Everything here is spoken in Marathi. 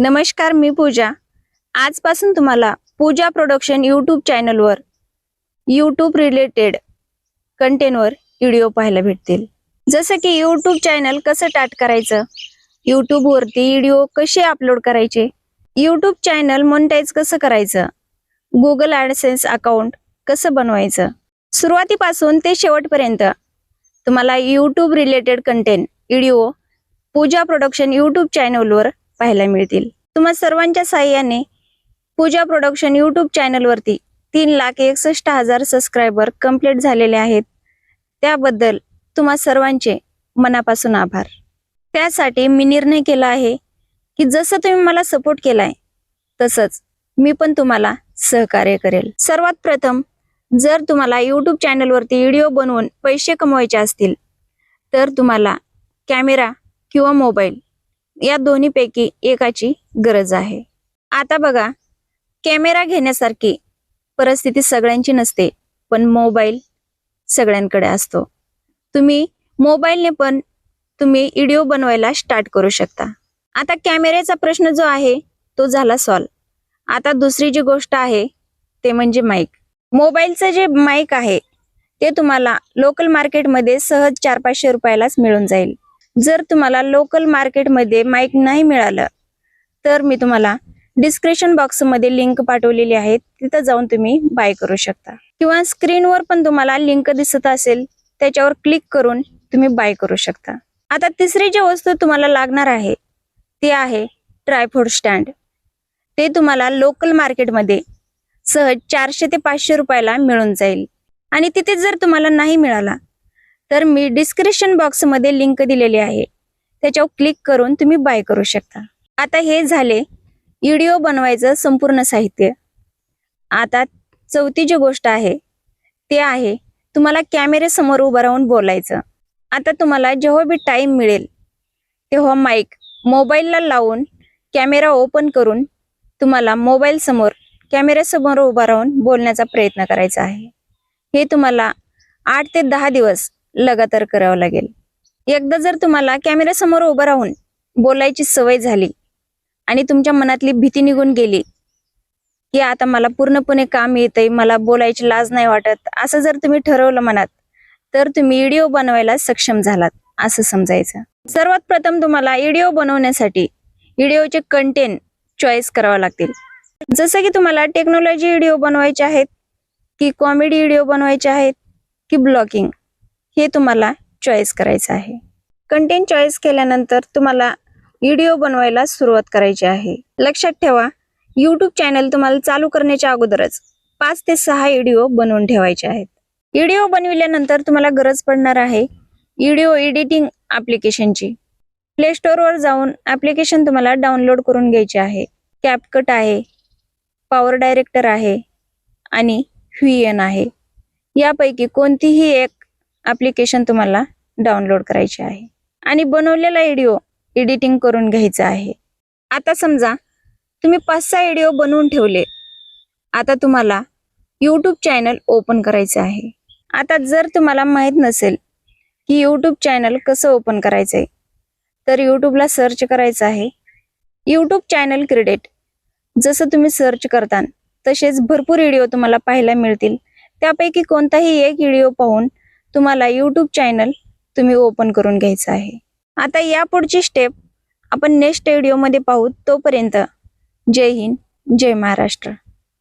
नमस्कार मी पूजा. आजपासून तुम्हाला पूजा प्रोडक्शन यूट्यूब चॅनलवर यूट्यूब रिलेटेड कंटेंटवर व्हिडिओ पाहायला भेटतील. जसं की यूट्यूब चॅनल कसं स्टार्ट करायचं? यूट्यूबवरती व्हिडिओ कसे अपलोड करायचे? यूट्यूब चॅनल मोनिटाईज कसं करायचं? गुगल ॲडसेन्स अकाउंट कसं बनवायचं? सुरुवातीपासून ते शेवटपर्यंत तुम्हाला YouTube related content video Pooja production YouTube चॅनलवर पाहायला मिळतील. तुम्हा सर्वांच्या साह्याने पूजा प्रोडक्शन यूट्यूब चॅनलवरती तीन लाख एकसष्ट हजार सबस्क्रायबर कंप्लीट झालेले आहेत. त्याबद्दल तुम्हा सर्वांचे मनापासून आभार. त्यासाठी मी निर्णय केला आहे की जसं तुम्ही मला सपोर्ट केलाय तसंच मी पण तुम्हाला सहकार्य करेल. सर्वात प्रथम जर तुम्हाला यूट्यूब चॅनलवरती व्हिडिओ बनवून पैसे कमवायचे असतील तर तुम्हाला कॅमेरा किंवा मोबाईल या दोन्हीपैकी एकाची गरज आहे. आता बघा कॅमेरा घेण्यासारखी परिस्थिती सगळ्यांची नसते पण मोबाईल सगळ्यांकडे असतो. तुम्ही मोबाईलने पण तुम्ही व्हिडिओ बनवायला स्टार्ट करू शकता. आता कॅमेऱ्याचा प्रश्न जो आहे तो झाला सॉल्व. आता दुसरी जी गोष्ट आहे ते म्हणजे माईक. मोबाईलचं जे माईक आहे ते तुम्हाला लोकल मार्केटमध्ये सहज चार पाचशे रुपयालाच मिळून जाईल. जर तुम्हाला लोकल मार्केटमध्ये माईक नाही मिळालं तर मी तुम्हाला डिस्क्रिप्शन बॉक्समध्ये लिंक पाठवलेली आहे. तिथं जाऊन तुम्ही बाय करू शकता. किंवा स्क्रीनवर पण तुम्हाला लिंक दिसत असेल त्याच्यावर क्लिक करून तुम्ही बाय करू शकता. आता तिसरी जी वस्तू तुम्हाला लागणार आहे ती आहे ट्रायफोड स्टँड. ते तुम्हाला लोकल मार्केटमध्ये सहज चारशे ते पाचशे रुपयाला मिळून जाईल. आणि तिथे जर तुम्हाला नाही मिळाला तर मी डिस्क्रिप्शन बॉक्समध्ये लिंक दिलेली आहे. त्याच्यावर क्लिक करून तुम्ही बाय करू शकता. आता हे झाले. व्हिडिओ बनवायचं संपूर्ण साहित्य. आता चौथी जी गोष्ट आहे ते आहे तुम्हाला कॅमेऱ्यासमोर उभं राहून बोलायचं. आता तुम्हाला जेव्हा बी टाईम मिळेल तेव्हा माईक मोबाईलला लावून कॅमेरा ओपन करून तुम्हाला मोबाईल समोर कॅमेऱ्यासमोर उभा राहून बोलण्याचा प्रयत्न करायचा आहे. हे तुम्हाला आठ ते दहा दिवस लगातार करावं लागेल. एकदा जर तुम्हाला कॅमेऱ्यासमोर उभं राहून बोलायची सवय झाली आणि तुमच्या मनातली भीती निघून गेली की आता मला पूर्णपणे काम येतंय मला बोलायची लाज नाही वाटत असं जर तुम्ही ठरवलं मनात तर तुम्ही व्हिडिओ बनवायला सक्षम झालात असं समजायचं. सर्वात प्रथम तुम्हाला व्हिडिओ बनवण्यासाठी व्हिडिओचे कंटेंट चॉईस करावं लागतील. जसं की तुम्हाला टेक्नॉलॉजी व्हिडिओ बनवायचे आहेत की कॉमेडी व्हिडिओ बनवायचे आहेत की ब्लॉगिंग हे तुम्हाला चॉईस करायचं आहे. कंटेंट चॉईस केल्यानंतर तुम्हाला व्हिडिओ बनवायला सुरुवात करायची आहे. लक्षात ठेवा यूट्यूब चॅनल तुम्हाला चालू करण्याच्या अगोदरच पाच ते सहा व्हिडिओ बनवून ठेवायचे आहेत. व्हिडिओ बनविल्यानंतर तुम्हाला गरज पडणार आहे व्हिडिओ एडिटिंग ॲप्लिकेशनची प्ले स्टोअरवर जाऊन ॲप्लिकेशन तुम्हाला डाउनलोड करून घ्यायचे आहे. कॅपकट आहे पॉवर डायरेक्टर आहे आणि व्ही एन आहे. यापैकी कोणतीही एक ॲप्लिकेशन तुम्हाला डाउनलोड करायची आहे. आणि बनवलेला व्हिडिओ एडिटिंग करून घ्यायचा आहे. आता समजा तुम्ही पाच सहा व्हिडिओ बनवून ठेवले. आता तुम्हाला यूट्यूब चॅनल ओपन करायचं आहे. आता जर तुम्हाला माहीत नसेल की यूट्यूब चॅनल कसं ओपन करायचं आहे तर यूट्यूबला सर्च करायचं आहे. यूट्यूब चॅनल क्रेडिट जसं तुम्ही सर्च करता तसेच भरपूर व्हिडिओ तुम्हाला पाहायला मिळतील. त्यापैकी कोणताही एक व्हिडिओ पाहून तुम्हाला यूट्यूब चॅनल तुम्ही ओपन करून घ्यायचं आहे. आता या पुढची स्टेप आपण नेक्स्ट व्हिडिओमध्ये पाहू तोपर्यंत जय हिंद जय महाराष्ट्र.